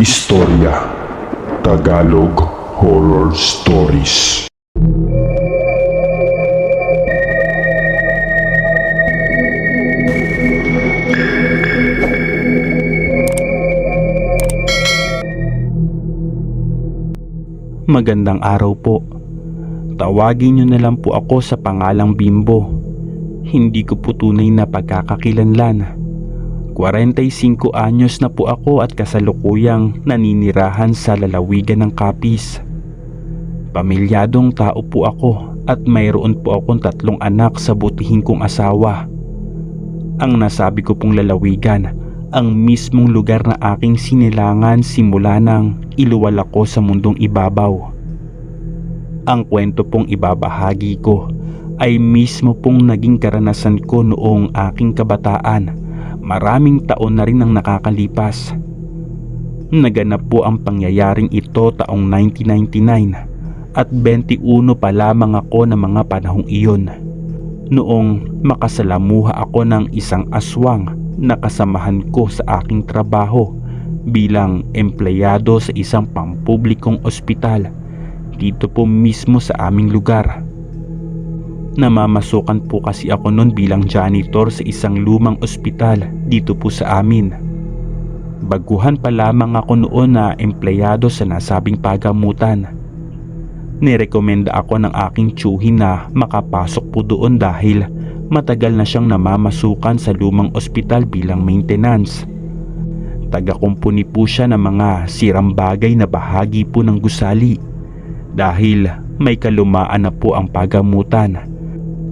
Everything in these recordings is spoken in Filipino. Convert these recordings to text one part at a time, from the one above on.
Istorya Tagalog Horror Stories Magandang araw po. Tawagin niyo na lang po ako sa pangalang Bimbo. Hindi ko po tunay na pagkakakilanlan. 45 anyos na po ako at kasalukuyang naninirahan sa lalawigan ng Kapis. Pamilyadong tao po ako at mayroon po akong tatlong anak sa butihin kong asawa. Ang nasabi ko pong lalawigan ang mismong lugar na aking sinilangan simula nang iluwal ako sa mundong ibabaw. Ang kwento pong ibabahagi ko ay mismo pong naging karanasan ko noong aking kabataan. Maraming taon na rin ang nakakalipas. Naganap po ang pangyayaring ito taong 1999 at 21 pa lamang ako ng mga panahong iyon. Noong makasalamuha ako ng isang aswang na kasamahan ko sa aking trabaho bilang empleyado sa isang pampublikong ospital dito po mismo sa aming lugar. Namamasukan po kasi ako noon bilang janitor sa isang lumang ospital dito po sa amin. Baguhan pa lamang ako noon na empleyado sa nasabing pagamutan. Nirekomenda ako ng aking tsuhin na makapasok po doon dahil matagal na siyang namamasukan sa lumang ospital bilang maintenance. Taga-kumpuni po siya ng mga sirang bagay na bahagi po ng gusali dahil may kalumaan na po ang pagamutan.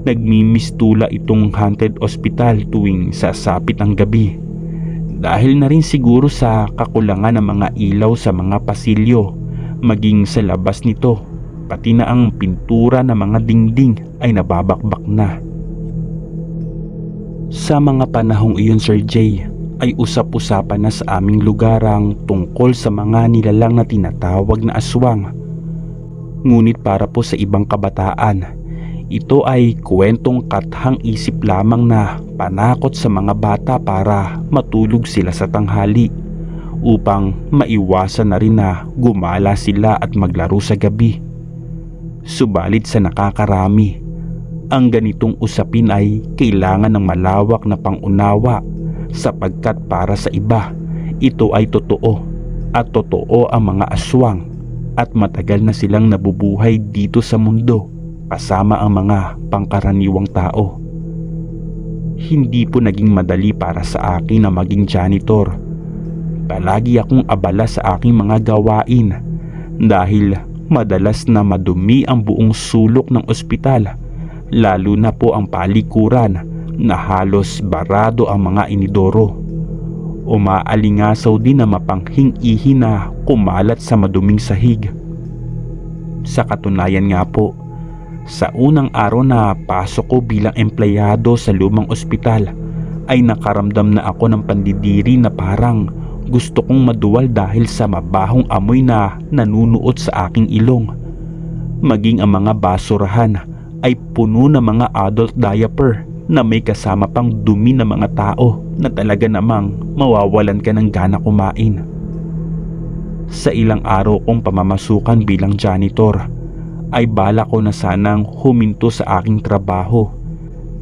Nagmimistula itong haunted hospital tuwing sasapit ang gabi. Dahil na rin siguro sa kakulangan ng mga ilaw sa mga pasilyo maging sa labas nito pati na ang pintura ng mga dingding ay nababakbak na. Sa mga panahong iyon Sir Jay ay usap-usapan na sa aming lugar ang tungkol sa mga nilalang na tinatawag na aswang. Ngunit para po sa ibang kabataan, ito ay kwentong kathang isip lamang na panakot sa mga bata para matulog sila sa tanghali upang maiwasan na rin na gumala sila at maglaro sa gabi. Subalit sa nakakarami, ang ganitong usapin ay kailangan ng malawak na pangunawa sapagkat para sa iba, ito ay totoo at totoo ang mga aswang at matagal na silang nabubuhay dito sa mundo kasama ang mga pangkaraniwang tao. Hindi po naging madali para sa akin na maging janitor. Palagi akong abala sa aking mga gawain dahil madalas na madumi ang buong sulok ng ospital lalo na po ang palikuran na halos barado ang mga inidoro. Umaalingasaw din na mapanghing ihi na kumalat sa maduming sahig. Sa katunayan nga po, sa unang araw na pasok ko bilang empleyado sa lumang ospital ay nakaramdam na ako ng pandidiri na parang gusto kong maduwal dahil sa mabahong amoy na nanunuot sa aking ilong. Maging ang mga basurahan ay puno ng mga adult diaper na may kasama pang dumi ng mga tao na talaga namang mawawalan ka ng gana kumain. Sa ilang araw kong pamamasukan bilang janitor ay bala ko na sanang huminto sa aking trabaho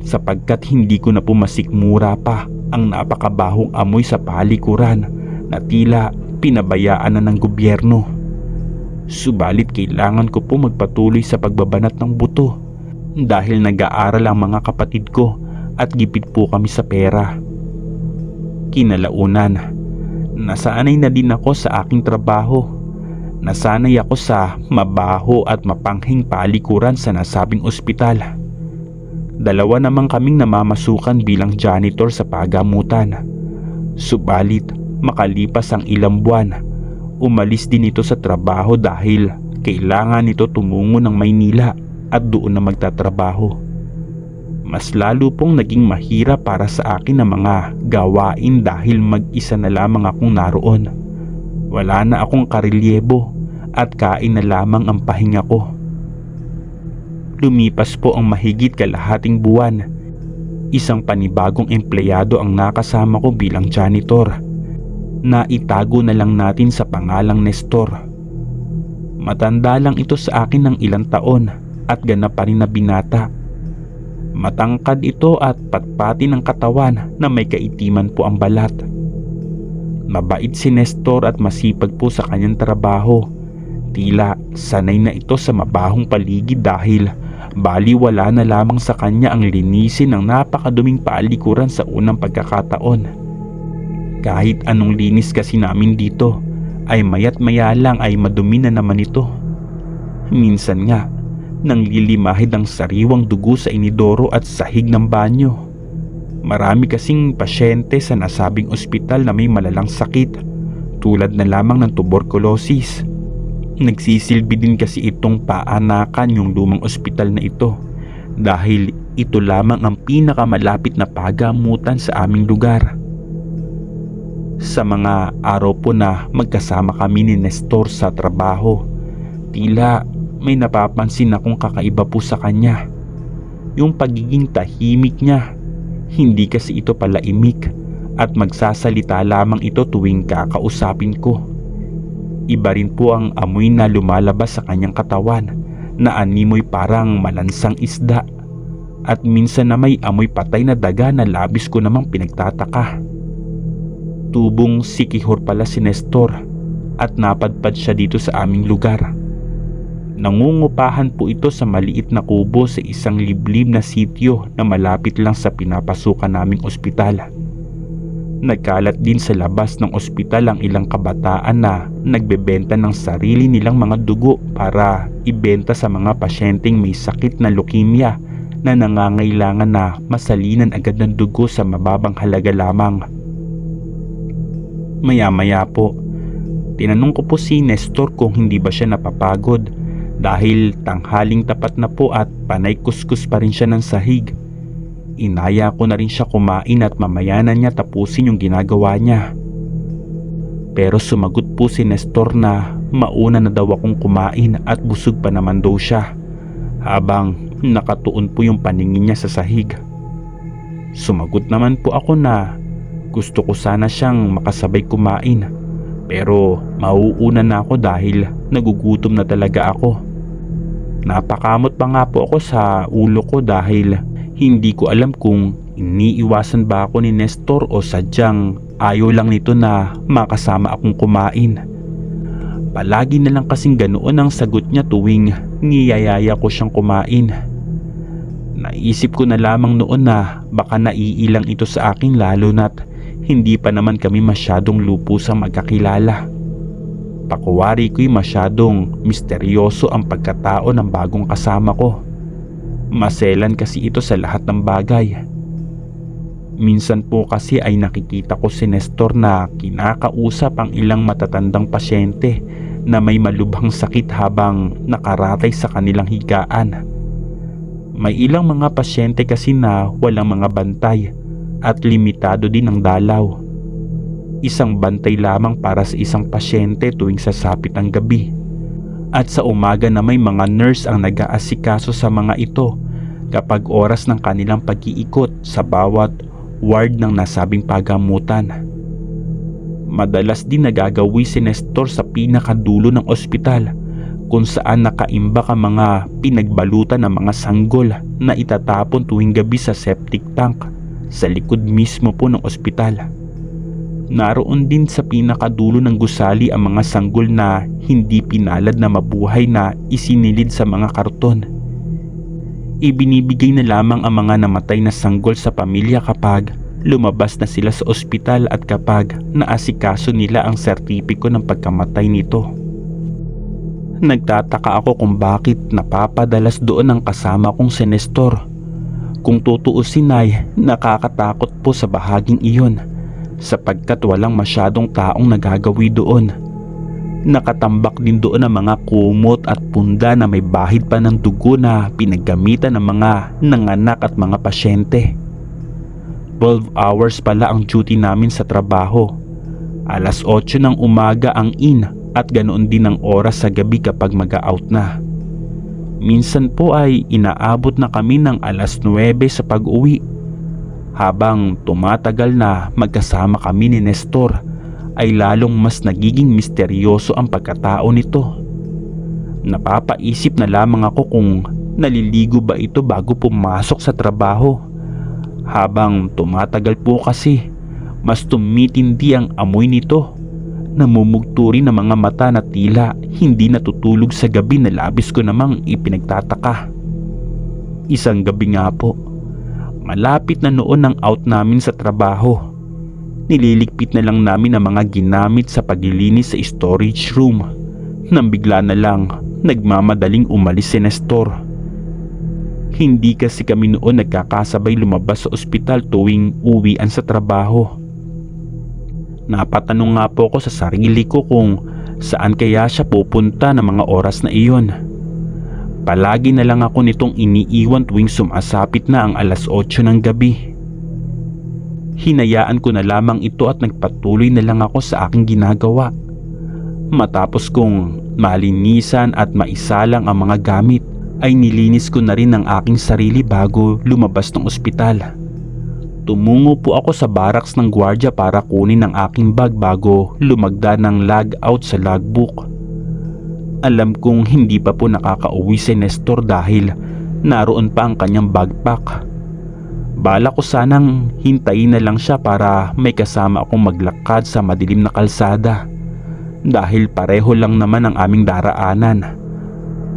sapagkat hindi ko na pumasikmura pa ang napakabahong amoy sa palikuran na tila pinabayaan na ng gobyerno. Subalit kailangan ko po magpatuloy sa pagbabanat ng buto dahil nag-aaral ang mga kapatid ko at gipit po kami sa pera. Kinalaunan, nasanay na din ako sa aking trabaho. Nasanay ako sa mabaho at mapanghing palikuran sa nasabing ospital. Dalawa naman kaming namamasukan bilang janitor sa pagamutan. Subalit, makalipas ang ilang buwan, umalis din ito sa trabaho dahil kailangan nito tumungo ng Maynila at doon na magtatrabaho. Mas lalo pong naging mahirap para sa akin ang mga gawain dahil mag-isa na lamang akong naroon. Wala na akong karelyebo at kain na lamang ang pahinga ko. Lumipas po ang mahigit kalahating buwan. Isang panibagong empleyado ang nakasama ko bilang janitor. na itago na lang natin sa pangalang Nestor. Matanda lang ito sa akin ng ilang taon at ganap pa rin na binata. Matangkad ito at patpati ng katawan na may kaitiman po ang balat. Mabait si Nestor at masipag po sa kanyang trabaho. Tila sanay na ito sa mabahong paligid dahil baliwala na lamang sa kanya ang linisin ng napakaduming paalikuran sa unang pagkakataon. Kahit anong linis kasi namin dito ay mayat maya lang ay madumi na naman ito. Minsan nga, nang lilimahid ang sariwang dugo sa inidoro at sahig ng banyo. Marami kasing pasyente sa nasabing ospital na may malalang sakit tulad na lamang ng tuberculosis. Nagsisilbi din kasi itong paanakan yung lumang ospital na ito dahil ito lamang ang pinakamalapit na pagamutan sa aming lugar. Sa mga araw po na magkasama kami ni Nestor sa trabaho, tila may napapansin akong kakaiba po sa kanya. Yung pagiging tahimik niya hindi kasi ito pala imik at magsasalita lamang ito tuwing kakausapin ko. Iba rin po ang amoy na lumalabas sa kanyang katawan na animoy parang malansang isda at minsan na may amoy patay na daga na labis ko namang pinagtataka. Tubong sikihor pala si Nestor at napadpad siya dito sa aming lugar. Nangungupahan po ito sa maliit na kubo sa isang liblib na sityo na malapit lang sa pinapasukan naming ospital. Nagkalat din sa labas ng ospital ang ilang kabataan na nagbebenta ng sarili nilang mga dugo para ibenta sa mga pasyenteng may sakit na leukemia na nangangailangan na masalinan agad ng dugo sa mababang halaga lamang. Maya-maya po, tinanong ko po si Nestor kung hindi ba siya napapagod dahil tanghaling tapat na po at panay kuskus pa rin siya ng sahig. Inaya ko na rin siya kumain at mamayanan niya tapusin yung ginagawa niya. Pero sumagot po si Nestor na mauna na daw akong kumain at busog pa naman daw siya habang nakatuon po yung paningin niya sa sahig. Sumagot naman po ako na gusto ko sana siyang makasabay kumain pero mauuna na ako dahil nagugutom na talaga ako. Napakamot pa nga po ako sa ulo ko dahil hindi ko alam kung iniiwasan ba ako ni Nestor o sadyang ayaw lang nito na makasama akong kumain. Palagi na lang kasing ganoon ang sagot niya tuwing niyayaya ko siyang kumain. Naisip ko na lamang noon na baka naiilang ito sa akin lalo na't hindi pa naman kami masyadong lupusang magkakilala. Pakuwari ko'y masyadong misteryoso ang pagkatao ng bagong kasama ko. Maselan kasi ito sa lahat ng bagay. Minsan po kasi ay nakikita ko si Nestor na kinakausap ang ilang matatandang pasyente na may malubhang sakit habang nakaratay sa kanilang higaan. May ilang mga pasyente kasi na walang mga bantay at limitado din ang dalaw. Isang bantay lamang para sa isang pasyente tuwing sasapit ang gabi. At sa umaga na may mga nurse ang nag-aasikaso sa mga ito kapag oras ng kanilang pag-iikot sa bawat ward ng nasabing pagamutan. Madalas din nagagawi si Nestor sa pinakadulo ng ospital kung saan nakaimbak ang mga pinagbalutan ng mga sanggol na itatapon tuwing gabi sa septic tank sa likod mismo po ng ospital. Naroon din sa pinakadulo ng gusali ang mga sanggol na hindi pinalad na mabuhay na isinilid sa mga karton. Ibinibigay na lamang ang mga namatay na sanggol sa pamilya kapag lumabas na sila sa ospital at kapag naasikaso nila ang sertipiko ng pagkamatay nito. Nagtataka ako kung bakit napapadalas doon ang kasama kong si Nestor. Kung tutuusin ay nakakatakot po sa bahaging iyon sapagkat walang masyadong taong nagagawi doon. Nakatambak din doon ang mga kumot at punda na may bahid pa ng dugo na pinaggamitan ng mga nanganak at mga pasyente. 12 hours pala ang duty namin sa trabaho. Alas 8 ng umaga ang in at ganoon din ang oras sa gabi kapag mag-out na. Minsan po ay inaabot na kami ng alas 9 sa pag-uwi. Habang tumatagal na magkasama kami ni Nestor ay lalong mas nagiging misteryoso ang pagkatao nito. Napapaisip na lamang ako kung naliligo ba ito bago pumasok sa trabaho. Habang tumatagal po kasi, mas tumitindi ang amoy nito. Namumugturi ng mga mata na tila hindi natutulog sa gabi na labis ko namang ipinagtataka. Isang gabi nga po, malapit na noon ang out namin sa trabaho. Nililigpit na lang namin ang mga ginamit sa paglilinis sa storage room. Nang bigla na lang, nagmamadaling umalis si Nestor. Hindi kasi kami noon nagkakasabay lumabas sa ospital tuwing uwian sa trabaho. Napatanong nga po ako sa sarili ko kung saan kaya siya pupunta ng mga oras na iyon. Palagi na lang ako nitong iniiwan tuwing sumasapit na ang alas 8 ng gabi. Hinayaan ko na lamang ito at nagpatuloy na lang ako sa aking ginagawa. Matapos kong malinisan at maisalang ang mga gamit ay nilinis ko na rin ang aking sarili bago lumabas ng ospital. Tumungo po ako sa barracks ng gwardya para kunin ang aking bag bago lumagda ng log out sa logbook. Alam kong hindi pa po nakakauwi si Nestor dahil naroon pa ang kanyang backpack. Bala ko sanang hintayin na lang siya para may kasama akong maglakad sa madilim na kalsada dahil pareho lang naman ang aming daraanan.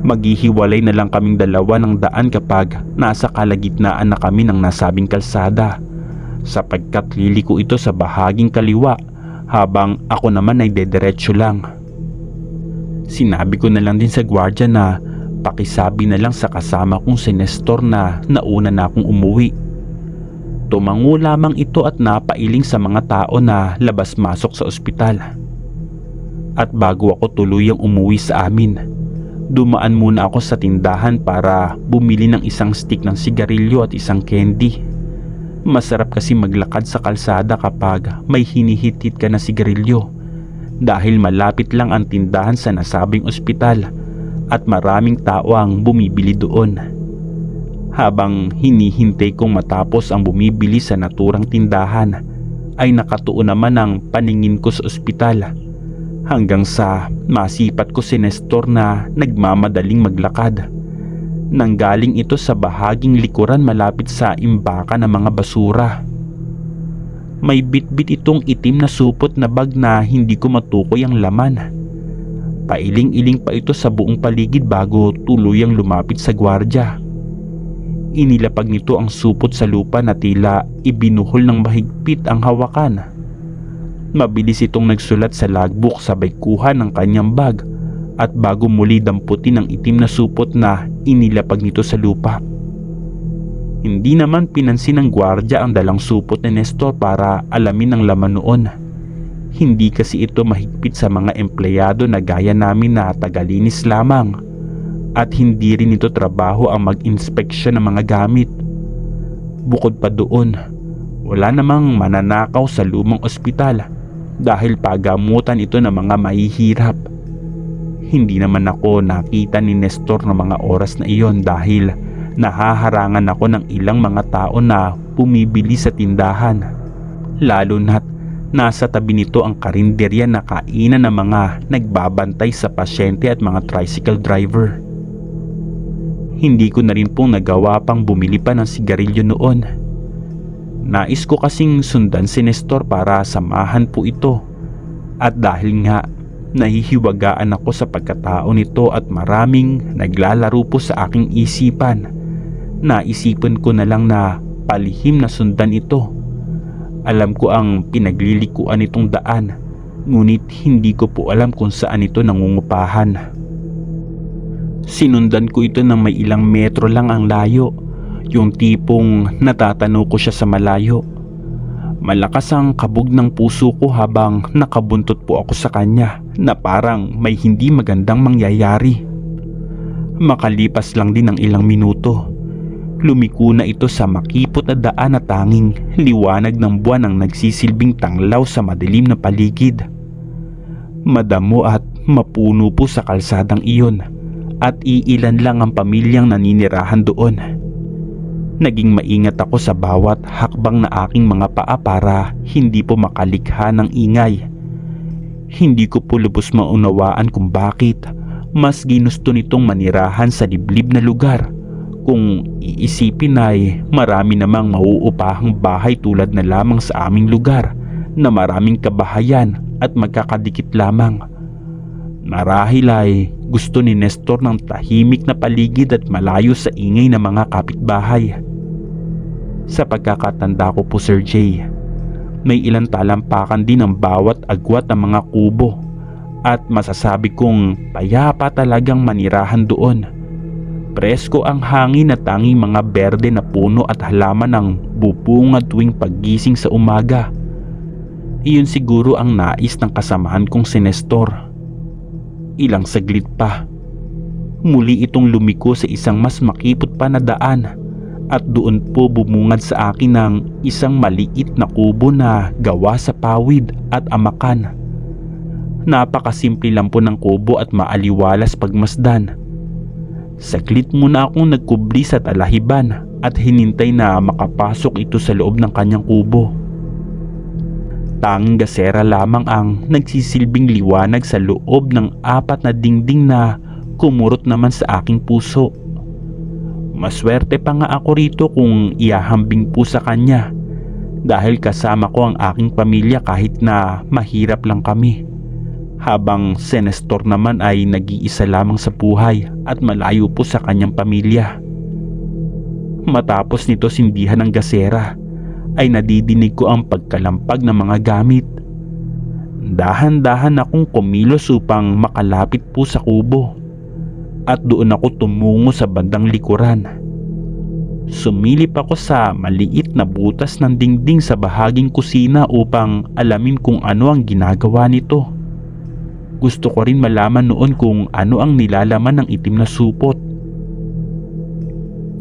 Maghihiwalay na lang kaming dalawa ng daan kapag nasa kalagitnaan na kami ng nasabing kalsada sapagkat liliko ito sa bahaging kaliwa habang ako naman ay dederecho lang. Sinabi ko na lang din sa gwardya na pakisabi na lang sa kasama kong si Nestor na nauna na akong umuwi. Tumango lamang ito at napailing sa mga tao na labas-masok sa ospital. At bago ako tuluyang umuwi sa amin, dumaan muna ako sa tindahan para bumili ng isang stick ng sigarilyo at isang candy. Masarap kasi maglakad sa kalsada kapag may hinihit-hit ka na sigarilyo dahil malapit lang ang tindahan sa nasabing ospital at maraming tao ang bumibili doon. Habang hinihintay kong matapos ang bumibili sa naturang tindahan ay nakatuon naman ang paningin ko sa ospital hanggang sa masipat ko si Nestor na nagmamadaling maglakad. Nanggaling ito sa bahaging likuran malapit sa imbaka ng mga basura. May bitbit itong itim na supot na bag na hindi ko matukoy ang laman. Pailing-iling pa ito sa buong paligid bago tuluyang lumapit sa gwardya. Inilapag nito ang supot sa lupa na tila ibinuhol ng mahigpit ang hawakan. Mabilis itong nagsulat sa logbook sabay kuha ng kanyang bag at bago muli damputin ang itim na supot na inilapag nito sa lupa. Hindi naman pinansin ng gwardya ang dalang supot ni Nestor para alamin ang laman noon. Hindi kasi ito mahigpit sa mga empleyado na gaya namin na tagalinis lamang at hindi rin ito trabaho ang mag-inspeksyon ng mga gamit. Bukod pa doon, wala namang mananakaw sa lumang ospital dahil pagamutan ito ng mga mahihirap. Hindi naman ako nakita ni Nestor ng mga oras na iyon dahil nahaharangan ako ng ilang mga tao na bumibili sa tindahan. Lalo na't nasa tabi nito ang karinderya na kainan ng mga nagbabantay sa pasyente at mga tricycle driver. Hindi ko na rin pong nagawa pang bumili pa ng sigarilyo noon. Nais ko kasing sundan si Nestor para samahan po ito. At dahil nga nahihiwagaan ako sa pagkatao nito at maraming naglalaro po sa aking isipan, naisipan ko na lang na palihim na sundan ito. Alam ko ang pinaglilikuan nitong daan, ngunit hindi ko po alam kung saan ito nangungupahan. Sinundan ko ito ng may ilang metro lang ang layo, yung tipong natatano ko siya sa malayo. Malakas ang kabog ng puso ko habang nakabuntot po ako sa kanya na parang may hindi magandang mangyayari. Makalipas lang din ng ilang minuto, lumiko na ito sa makipot na daan na tanging liwanag ng buwan ang nagsisilbing tanglaw sa madilim na paligid. Madamo at mapuno po sa kalsadang iyon at iilan lang ang pamilyang naninirahan doon. Naging maingat ako sa bawat hakbang na aking mga paa para hindi po makalikha ng ingay. Hindi ko po lubos maunawaan kung bakit mas ginusto nitong manirahan sa liblib na lugar kung iisipin ay marami namang mauupahang bahay tulad na lamang sa aming lugar na maraming kabahayan at magkakadikit lamang. Marahil ay gusto ni Nestor ng tahimik na paligid at malayo sa ingay ng mga kapitbahay. Sa pagkakatanda ko po Sir Jay, may ilang talampakan din ang bawat agwat ng mga kubo at masasabi kong payapa talagang manirahan doon. Presko ang hangin at tanging mga berde na puno at halaman ang bubungad tuwing paggising sa umaga. Iyon siguro ang nais ng kasamahan kong si Nestor. Ilang saglit pa. Muli itong lumiko sa isang mas makipot pa na daan at doon po bumungad sa akin ng isang maliit na kubo na gawa sa pawid at amakan. Napakasimple lang po ng kubo at maaliwalas pagmasdan. Saglit muna akong nagkubli sa talahiban at hinintay na makapasok ito sa loob ng kanyang kubo. Tanging gasera lamang ang nagsisilbing liwanag sa loob ng apat na dingding na kumurot naman sa aking puso. Maswerte pa nga ako rito kung iahambing po sa kanya dahil kasama ko ang aking pamilya kahit na mahirap lang kami. Habang senestor naman ay nag-iisa lamang sa buhay at malayo po sa kanyang pamilya. Matapos nito sindihan ng gasera ay nadidinig ko ang pagkalampag ng mga gamit. Dahan-dahan akong kumilos upang makalapit po sa kubo at doon ako tumungo sa bandang likuran. Sumilip ako sa maliit na butas ng dingding sa bahaging kusina upang alamin kung ano ang ginagawa nito. Gusto ko rin malaman noon kung ano ang nilalaman ng itim na supot.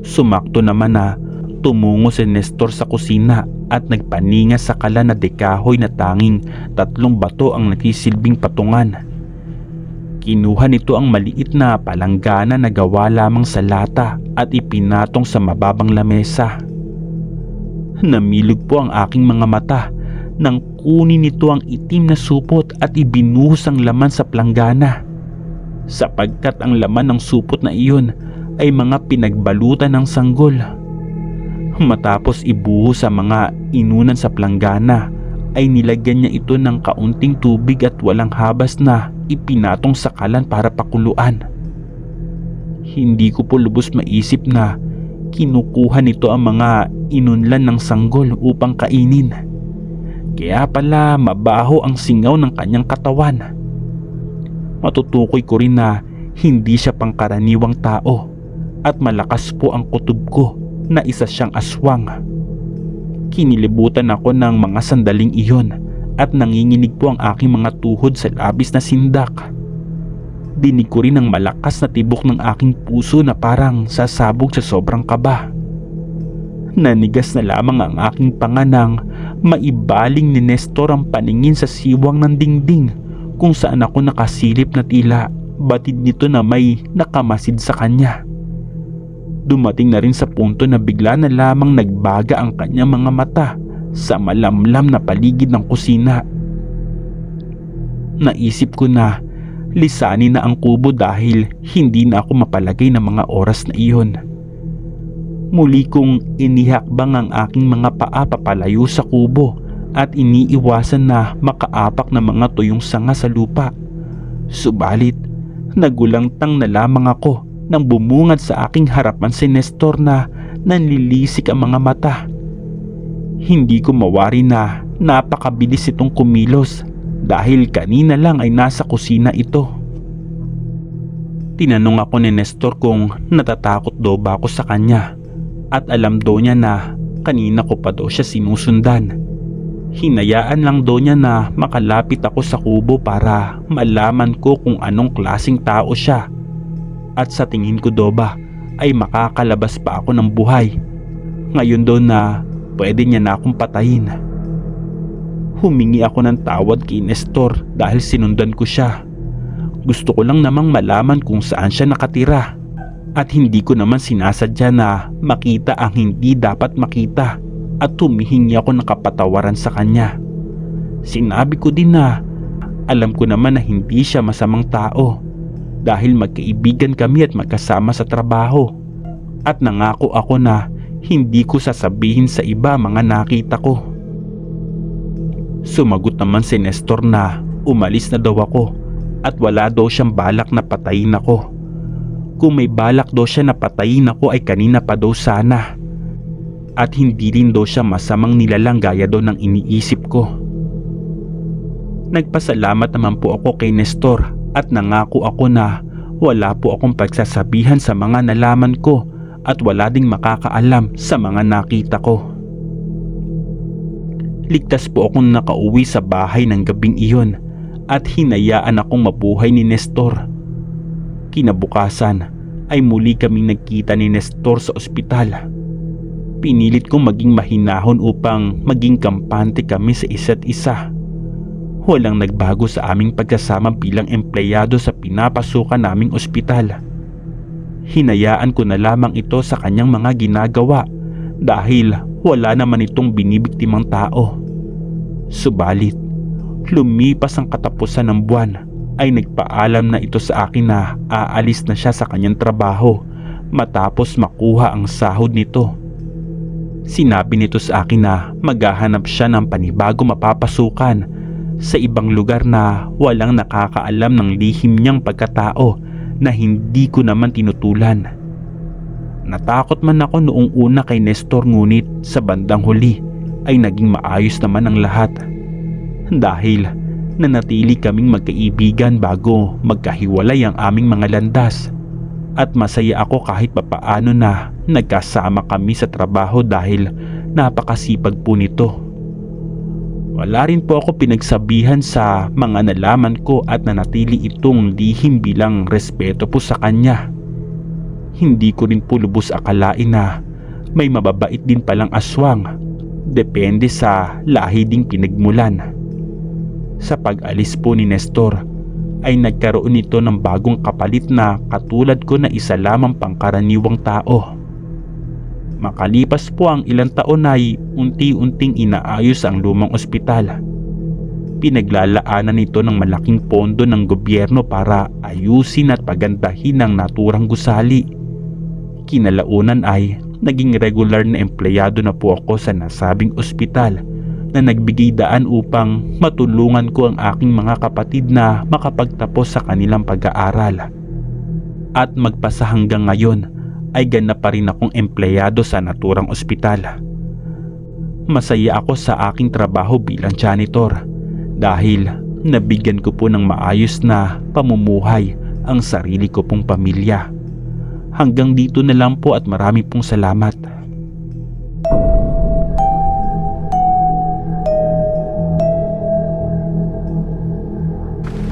Sumakto naman na tumungo si Nestor sa kusina at nagpaninga sa kala na dekahoy na tanging tatlong bato ang nagsisilbing patungan. Kinuha nito ang maliit na palanggana na gawa lamang sa lata at ipinatong sa mababang lamesa. Namilog po ang aking mga mata nang kunin nito ang itim na supot at ibinuhos ang laman sa planggana. Sapagkat ang laman ng supot na iyon ay mga pinagbalutan ng sanggol. Matapos ibuhos sa mga inunan sa planggana ay nilagyan niya ito ng kaunting tubig at walang habas na ipinatong sa kalan para pakuluan. Hindi ko po lubos maisip na kinukuha nito ang mga inunlan ng sanggol upang kainin. Kaya pala mabaho ang singaw ng kanyang katawan. Matutukoy ko rin na hindi siya pangkaraniwang tao at malakas po ang kutob ko na isa siyang aswang. Kinilibutan ako ng mga sandaling iyon at nanginginig po ang aking mga tuhod sa labis na sindak. Dinig ko rin ang malakas na tibok ng aking puso na parang sasabog sa sobrang kaba. Nanigas na lamang ang aking panganang maibaling ni Nestor ang paningin sa siwang ng dingding kung saan ako nakasilip na tila batid nito na may nakamasid sa kanya. Dumating na rin sa punto na bigla na lamang nagbaga ang kanyang mga mata sa malamlam na paligid ng kusina. Naisip ko na lisanin na ang kubo dahil hindi na ako mapalagay ng mga oras na iyon. Muli kong inihakbang ang aking mga paa papalayo sa kubo at iniiwasan na makaapak ng mga tuyong sanga sa lupa. Subalit, nagulangtang na lamang ako nang bumungad sa aking harapan si Nestor na nanlilisik ang mga mata. Hindi ko mawari na napakabilis itong kumilos dahil kanina lang ay nasa kusina ito. Tinanong ako ni Nestor kung natatakot daw ba ako sa kanya at alam daw niya na kanina ko pa daw siya sinusundan. Hinayaan lang daw niya na makalapit ako sa kubo para malaman ko kung anong klasing tao siya at sa tingin ko daw ba ay makakalabas pa ako ng buhay. Ngayon daw na pwede niya na akong patayin. Humingi ako ng tawad kay Nestor dahil sinundan ko siya. Gusto ko lang namang malaman kung saan siya nakatira at hindi ko naman sinasadya na makita ang hindi dapat makita at humihingi ako ng kapatawaran sa kanya. Sinabi ko din na Alam ko naman na hindi siya masamang tao dahil magkaibigan kami at magkasama sa trabaho. At nangako ako na hindi ko sasabihin sa iba mga nakita ko. Sumagot naman si Nestor na umalis na daw ako at wala daw siyang balak na patayin ako. Kung may balak daw siya na patayin ako ay kanina pa daw sana. At hindi rin daw siya masamang nilalang gaya daw ng iniisip ko. Nagpasalamat naman po ako kay Nestor at nangako ako na wala po akong pagsasabihan sa mga nalaman ko at wala ding makakaalam sa mga nakita ko. Ligtas po akong nakauwi sa bahay ng gabing iyon at hinayaan akong mabuhay ni Nestor. Kinabukasan ay muli kaming nagkita ni Nestor sa ospital. Pinilit kong maging mahinahon upang maging kampante kami sa isa't isa. Walang nagbago sa aming pagkasama bilang empleyado sa pinapasukan naming ospital. Hinayaan ko na lamang ito sa kanyang mga ginagawa dahil wala naman itong binibiktimang tao. Subalit, lumipas ang katapusan ng buwan ay nagpaalam na ito sa akin na aalis na siya sa kanyang trabaho matapos makuha ang sahod nito. Sinabi nito sa akin na maghahanap siya ng panibago mapapasukan sa ibang lugar na walang nakakaalam ng lihim niyang pagkatao na hindi ko naman tinutulan. Natakot man ako noong una kay Nestor ngunit sa bandang huli ay naging maayos naman ang lahat. Dahil nanatili kaming magkaibigan bago magkahiwalay ang aming mga landas. At masaya ako kahit papaano na nagkasama kami sa trabaho dahil napakasipag po nito. Wala rin po ako pinagsabihan sa mga nalaman ko at nanatili itong lihim bilang respeto po sa kanya. Hindi ko rin po lubos akalain na may mababait din palang aswang. Depende sa lahi ding pinagmulan. Sa pag-alis po ni Nestor ay nagkaroon ito ng bagong kapalit na katulad ko na isa lamang pangkaraniwang tao. Makalipas po ang ilang taon ay unti-unting inaayos ang lumang ospital. Pinaglalaanan nito ng malaking pondo ng gobyerno para ayusin at pagandahin ang naturang gusali. Kinalaunan ay naging regular na empleyado na po ako sa nasabing ospital na nagbigay daan upang matulungan ko ang aking mga kapatid na makapagtapos sa kanilang pag-aaral. At magpasa hanggang ngayon ay ganap pa rin akong empleyado sa naturang ospital. Masaya ako sa aking trabaho bilang janitor dahil nabigyan ko po ng maayos na pamumuhay ang sarili ko pong pamilya. Hanggang dito na lang po at marami pong salamat.